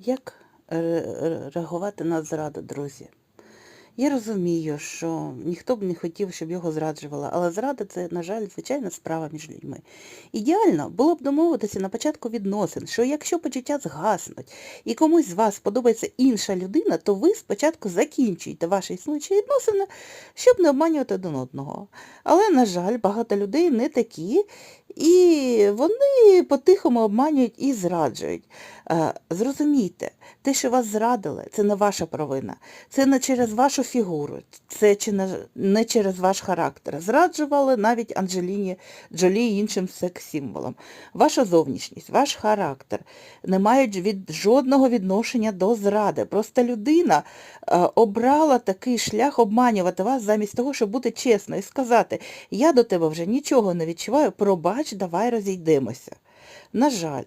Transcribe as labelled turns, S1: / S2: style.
S1: Як реагувати на зраду, друзі? Я розумію, що ніхто б не хотів, щоб його зраджували, але зрада це, на жаль, звичайна справа між людьми. Ідеально було б домовитися на початку відносин, що якщо почуття згаснуть і комусь з вас подобається інша людина, то ви спочатку закінчуєте ваші існуючі відносини, щоб не обманювати один одного. Але, на жаль, багато людей не такі, і вони по-тихому обманюють і зраджують. Е, Зрозумійте, те, що вас зрадили, це не ваша провина. Це не через вашу фігуру, це не, через ваш характер. Зраджували навіть Анджеліні Джолі іншим секс-символам. Ваша зовнішність, ваш характер не мають від жодного відношення до зради. Просто людина е, обрала такий шлях обманювати вас замість того, щоб бути чесною і сказати, я до тебе вже нічого не відчуваю, пробач, давай розійдемося. На жаль,